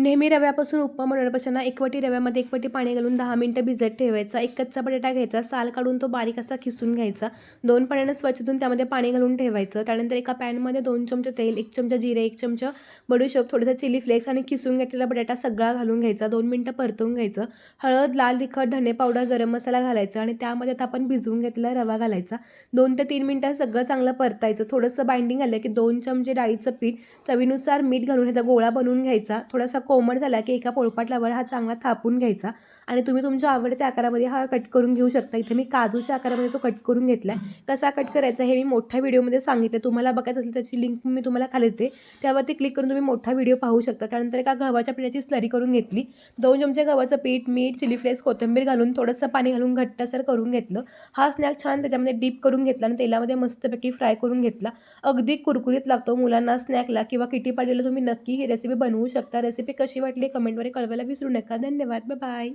नेहमी रव्यापासून उपमा बनवण्यापेक्षा एकवटी रव्यामध्ये एकवटी पाणी घालून दहा मिनटं भिजत ठेवायचा. एक कच्चा बटाटा घ्यायचा साल काढून तो बारीक असा खिसून घ्यायचा. दोन पाण्यानं स्वच्छ धुवून त्यामध्ये पाणी घालून ठेवायचं. त्यानंतर एका पॅनमध्ये दोन चमचे तेल एक चमचा जिरे एक चमचा बडूशोप थोडंसं चिली फ्लेक्स आणि खिसून घेतलेला बटाटा सगळा घालून घ्यायचा. दोन मिनटं परतवून घ्यायचं. हळद लाल तिखट धणे पावडर गरम मसाला घालायचा आणि त्यामध्ये आता आपण भिजवून घेतलेला रवा घालायचा. दोन ते तीन मिनटं सगळं चांगलं परतायचं. थोडंसं बाइंडिंग आलं की दोन चमचे डाळीचं पीठ चवीनुसार मीठ घालून ह्याचा गोळा बनवून घ्यायचा. थोडासा कोमट झाला की एका पोळपाटलावर हा चांगला थापून घ्यायचा. आणि तुम्ही तुमच्या आवडत्या आकारामध्ये हा कट करून घेऊ शकता. इथे मी काजूच्या आकारामध्ये तो कट करून घेतला आहे कसा कट करायचा हे मी मोठ्या व्हिडिओमध्ये सांगितलं तुम्हाला बघायचं असेल त्याची लिंक मी तुम्हाला खाली देते. त्यावरती क्लिक करून तुम्ही मोठा व्हिडिओ पाहू शकता. त्यानंतर एका गव्हाच्या पिठाची स्लरी करून घेतली. दोन चमचे गव्हाचं पीठ मीठ चिली फ्लेक्स कोथिंबीर घालून थोडंसं पाणी घालून घट्टसर करून घेतलं. हा स्नॅक छान त्याच्यामध्ये डीप करून घेतला आणि तेलामध्ये मस्तपैकी फ्राय करून घेतला. अगदी कुरकुरीत लागतो मुलांना स्नॅकला किंवा किटी पार्टीला तुम्ही नक्की ही रेसिपी बनवू शकता. रेसिपी कशी वाटली कमेंटमध्ये कळवायला विसरू नका. धन्यवाद. Bye bye.